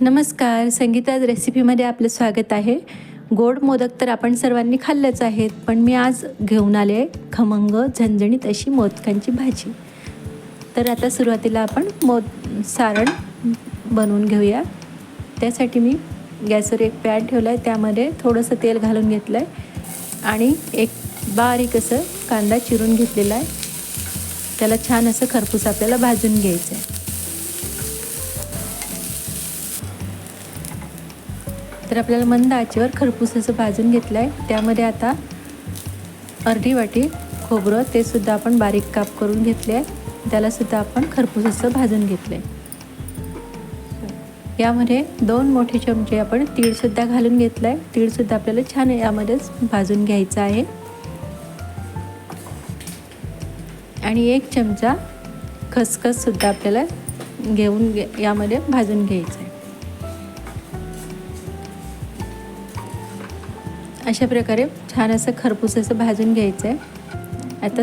नमस्कार संगीताज रेसिपीमध्ये आपलं स्वागत आहे. गोड मोदक तर आपण सर्वांनी खाल्लेच आहेत पण मी आज घेऊन आले खमंग झणझणीत अशी मोदकांची भाजी. तर आता सुरुवातीला आपण मोद सारण बनवून घेऊया. त्यासाठी मी गॅसवर एक पॅन ठेवला आहे त्यामध्ये थोडंसं तेल घालून घेतलं आहे आणि एक बारीक असं कांदा चिरून घेतलेला आहे. त्याला छान असं खरपूस आपल्याला भाजून घ्यायचं आहे तर आपल्याला मंद आचेवर खरपूस असं भाजून घेतलं आहे त्यामध्ये आता अर्धी वाटी खोबरं ते सुद्धा आपण बारीक काप करून घेतले आहे त्यालासुद्धा आपण खरपूस असं भाजून घेतलं आहे यामध्ये दोन मोठे चमचे आपण तीळसुद्धा घालून घेतला आहे तीळसुद्धा आपल्याला छान यामध्येच भाजून घ्यायचं आहे. आणि एक चमचा खसखससुद्धा आपल्याला घेऊन घे यामध्ये भाजून घ्यायचं आहे अशा प्रकारे छान असं खरपूस असं भाजून घ्यायचं आहे आता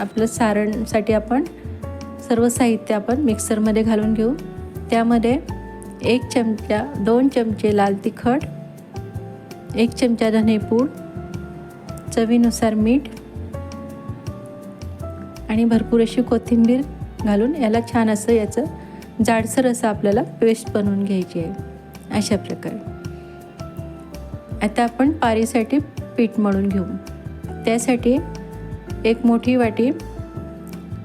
आपलं सारणसाठी आपण सर्व साहित्य आपण मिक्सरमध्ये घालून घेऊ. त्यामध्ये एक चमचा दोन चमचे लाल तिखट एक चमचा धनेपूड चवीनुसार मीठ आणि भरपूर अशी कोथिंबीर घालून याला छान असं याचं जाडसर असं आपल्याला पेस्ट बनवून घ्यायची आहे. अशा प्रकारे. आता आपण पारीसाठी पीठ मळून घेऊ. त्यासाठी एक मोठी वाटी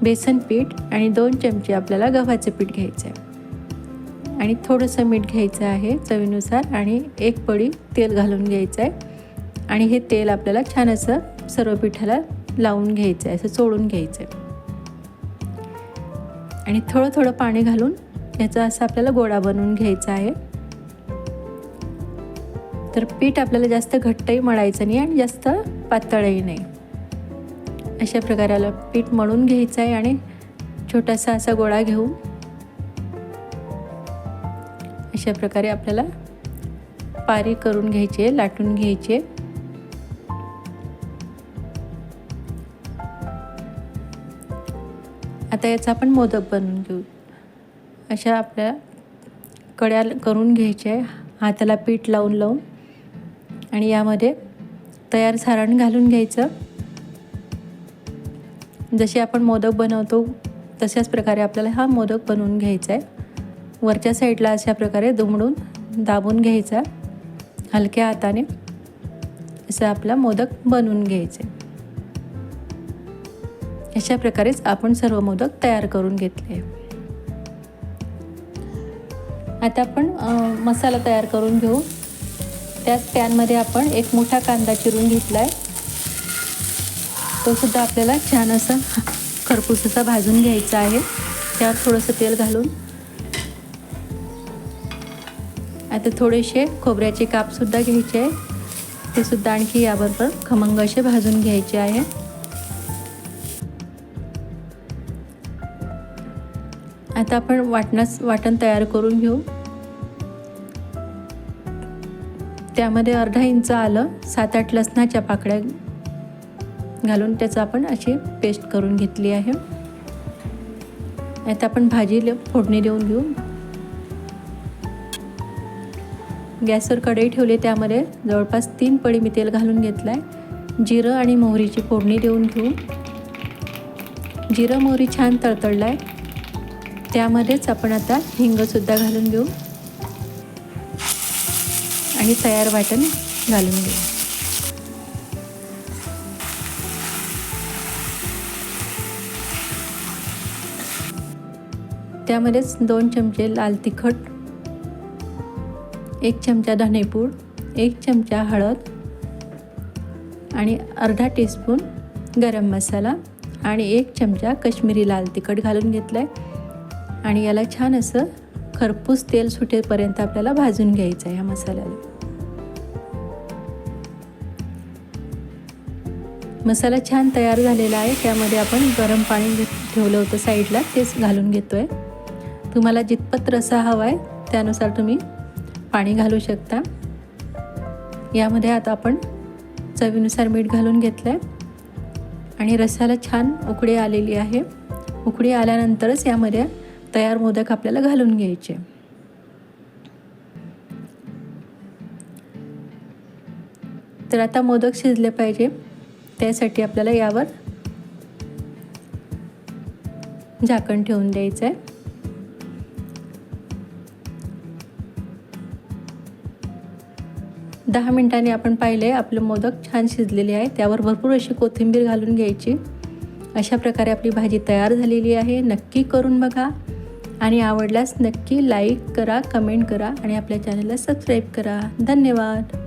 बेसन पीठ आणि दोन चमचे आपल्याला गव्हाचं पीठ घ्यायचं आहे. आणि थोडंसं मीठ घ्यायचं आहे चवीनुसार आणि एक पडी तेल घालून घ्यायचं आहे. आणि हे तेल आपल्याला छान असं सर्व पिठाला लावून घ्यायचं आहे असं चोळून घ्यायचं आहे. आणि थोडं थोडं पाणी घालून याचा असं आपल्याला गोळा बनवून घ्यायचा आहे. तर पीठ आपल्याला जास्त घट्टही मळायचं नाही आणि जास्त पातळही नाही. अशा प्रकाराला पीठ मळून घ्यायचं आहे आणि छोटासा असा गोळा घेऊन अशा प्रकारे आपल्याला पारी करून घ्यायची आहे लाटून घ्यायची आहे. आता याचा आपण मोदक बनवून घेऊ. अशा आपल्या कड्या करून घ्यायच्या आहे. हाताला पीठ लावून लावून आणि यामध्ये तयार सारण घालून घ्यायचं. जसे आपण मोदक बनवतो तशाच प्रकारे आपल्याला हा मोदक बनवून घ्यायचा आहे वरच्या साईडला अशा प्रकारे दुमडून दाबून घ्यायचा. हलक्या हाताने असं आपला मोदक बनवून घ्यायचे. अशा प्रकारेच आपण सर्व मोदक तयार करून घेतले. आता आपण मसाला तयार करून घेऊ. त्याच पॅनमध्ये आपण एक मोठा कांदा चिरून घेतला आहे तोसुद्धा आपल्याला छान असा खरपूस असा भाजून घ्यायचा आहे. त्यावर थोडंसं तेल घालून. आता थोडेसे खोबऱ्याचे कापसुद्धा घ्यायचे आहे ते सुद्धा आणखी याबरोबर खमंग असे भाजून घ्यायचे आहे. आता आपण वाटणास वाटण तयार करून घेऊ. त्यामध्ये अर्धा इंच आलं सात आठ लसणाच्या पाकळ्या घालून त्याचं आपण अशी पेस्ट करून घेतली आहे. आता आपण भाजी फोडणी देऊन घेऊ. गॅसवर कढई ठेवली त्यामध्ये जवळपास तीन पडी मी तेल घालून घेतलं आहे जिरं आणि मोहरीची फोडणी देऊन घेऊ. जिरं मोहरी छान तळतळलं आहे त्यामध्येच आपण आता हिंगसुद्धा घालून घेऊ. आणि तयार वाटण घालून घेऊ. त्यामध्येच दोन चमचे लाल तिखट एक चमचा धनेपूड एक चमचा हळद आणि अर्धा टीस्पून गरम मसाला आणि एक चमचा कश्मीरी लाल तिखट घालून घेतलं आहे आणि याला छान असं खरपूस तेल सुटेपर्यंत आपल्याला भाजून घ्यायचं आहे ह्या मसाल्याला. मसाला छान तयार झालेला आहे. त्यामध्ये आपण गरम पाणी ठेवलं होतं साईडला. तेच घालून घेतो आहे तुम्हाला जितपत रसा हवा आहे त्यानुसार तुम्ही पाणी घालू शकता. यामध्ये आता आपण चवीनुसार मीठ घालून घेतलं आहे आणि रसाला छान उकडी आलेली आहे. उकडी आल्यानंतरच यामध्ये तयार मोदक आपल्याला घालून घ्यायचे. तर आता मोदक शिजले पाहिजे. त्यासाठी आपल्याला यावर झाकण ठेवून द्यायचं आहे दहा मिनिटांनी आपण पाहिले आपलं मोदक छान शिजलेले आहे. त्यावर भरपूर अशी कोथिंबीर घालून घ्यायची. अशा प्रकारे आपली भाजी तयार झालेली आहे. नक्की करून बघा. आणि आवडल्यास नक्की लाईक करा कमेंट करा आणि आपल्या चॅनलला सबस्क्राईब करा. धन्यवाद.